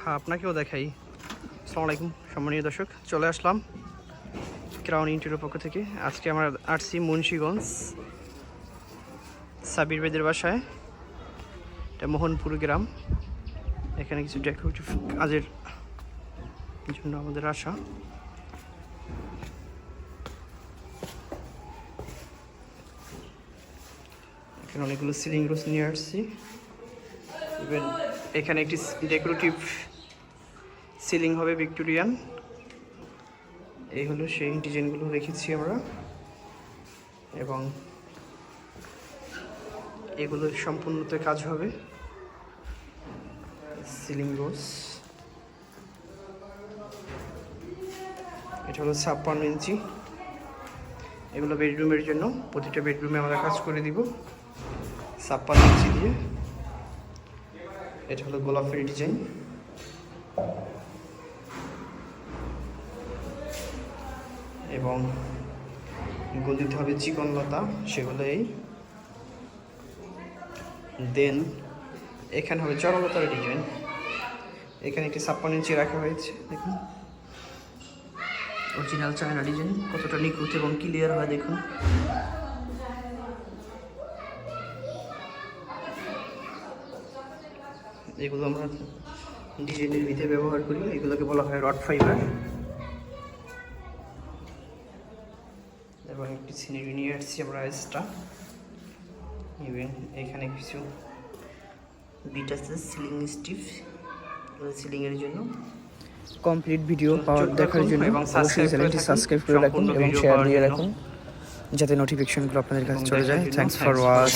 হ্যাঁ আপনাকেও দেখাই। আসসালামু আলাইকুম সম্মানীয় দর্শক, চলে আসলাম ক্রাউন ইন্টির পক্ষ থেকে। আজকে আমরা আসছি মুন্সীগঞ্জ, সাবির বেদের বাসায়। এটা মোহনপুর গ্রাম। এখানে কিছু ডেকোরেটিভ কাজের জন্য আমাদের আসা। এখানে অনেকগুলো সিলিং রোজ নিয়ে আসছি। ইভেন এখানে একটি ডেকোরেটিভ সিলিং হবে ভিক্টোরিয়ান এই হলো সেই ডিজাইনগুলো রেখেছি আমরা। এবং এগুলো সম্পূর্ণতে কাজ হবে। সিলিং রোজ এটা হলো ছাপ্পান্ন ইঞ্চি। এগুলো বেডরুমের জন্য। প্রতিটা বেডরুমে আমরা কাজ করে দিব। ছাপ্পান্ন ইঞ্চি দিয়ে। এটা হলো গোলাপের ডিজাইন। এবং গোল দিতে হবে চিকন লতা সেগুলো এই। দেন এখানে হবে চরলতার ডিজাইন। এখানে একটি ছাপ্পান্ন ইঞ্চি রাখা হয়েছে, দেখুন। অরিজিনাল চায়না ডিজাইন, কতটা নিখুঁত এবং ক্লিয়ার হয়, দেখুন। এগুলো আমরা ডিজাইনের ভিতরে ব্যবহার করি এগুলোকে বলা হয় রড ফাইবার। এবং একটি সিনারি নিয়ে আসছি আমরা এক্সট্রা। ইভেন এখানে কিছু বিট আছে সিলিং স্টিফ সিলিংয়ের জন্য। কমপ্লিট ভিডিও পাওয়ার দেখার জন্য এবং অবশ্যই চ্যানেলটি সাবস্ক্রাইব করে রাখুন এবং শেয়ার দিয়ে রাখুন যাতে নোটিফিকেশনগুলো আপনাদের কাছে চলে যায়। Thanks for watch.